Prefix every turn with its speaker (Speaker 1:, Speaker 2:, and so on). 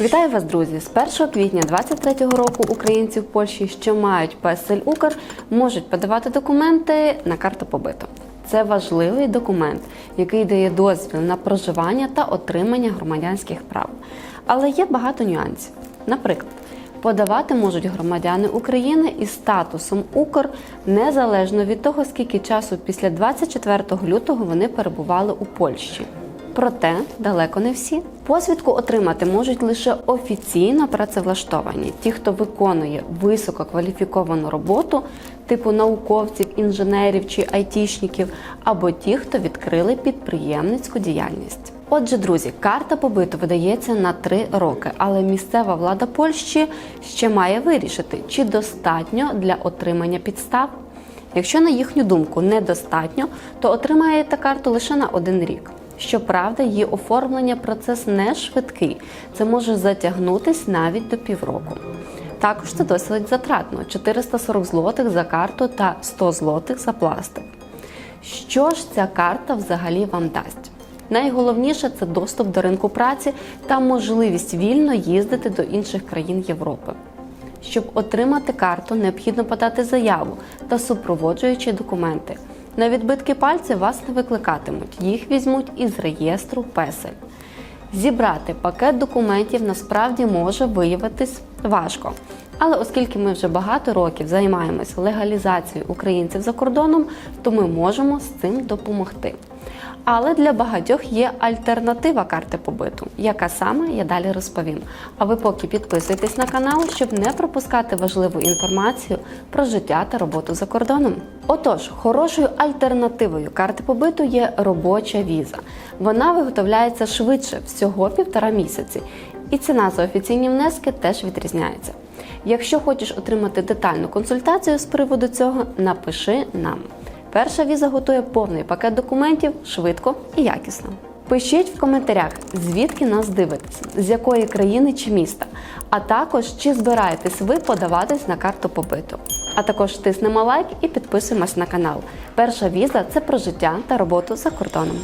Speaker 1: Вітаю вас, друзі! З 1 квітня 2023 року українці в Польщі, що мають песель Укр, можуть подавати документи на карту побиту. Це важливий документ, який дає дозвіл на проживання та отримання громадянських прав. Але є багато нюансів. Наприклад, подавати можуть громадяни України із статусом Укр незалежно від того, скільки часу після 24 лютого вони перебували у Польщі. Проте далеко не всі. Посвідку отримати можуть лише офіційно працевлаштовані, ті, хто виконує висококваліфіковану роботу, типу науковців, інженерів чи айтішників, або ті, хто відкрили підприємницьку діяльність. Отже, друзі, карта побиту видається на три роки, але місцева влада Польщі ще має вирішити, чи достатньо для отримання підстав. Якщо, на їхню думку, недостатньо, то отримаєте карту лише на один рік. Щоправда, її оформлення процес не швидкий, це може затягнутись навіть до півроку. Також це досить затратно: 440 злотих за карту та 100 злотих за пластик. Що ж ця карта взагалі вам дасть? Найголовніше це доступ до ринку праці та можливість вільно їздити до інших країн Європи. Щоб отримати карту, необхідно подати заяву та супроводжуючі документи. На відбитки пальців вас не викликатимуть, їх візьмуть із реєстру песель. Зібрати пакет документів насправді може виявитись важко. Але оскільки ми вже багато років займаємося легалізацією українців за кордоном, то ми можемо з цим допомогти. Але для багатьох є альтернатива карти побиту, яка саме я далі розповім. А ви поки підписуйтесь на канал, щоб не пропускати важливу інформацію про життя та роботу за кордоном. Отож, хорошою альтернативою карти побиту є робоча віза. Вона виготовляється швидше, всього півтора місяці, і ціна за офіційні внески теж відрізняється. Якщо хочеш отримати детальну консультацію з приводу цього, напиши нам. Перша віза готує повний пакет документів швидко і якісно. Пишіть в коментарях, звідки нас дивитесь, з якої країни чи міста, а також чи збираєтесь ви подаватись на карту побиту. А також тиснемо лайк і підписуємось на канал. Перша віза це про життя та роботу за кордоном.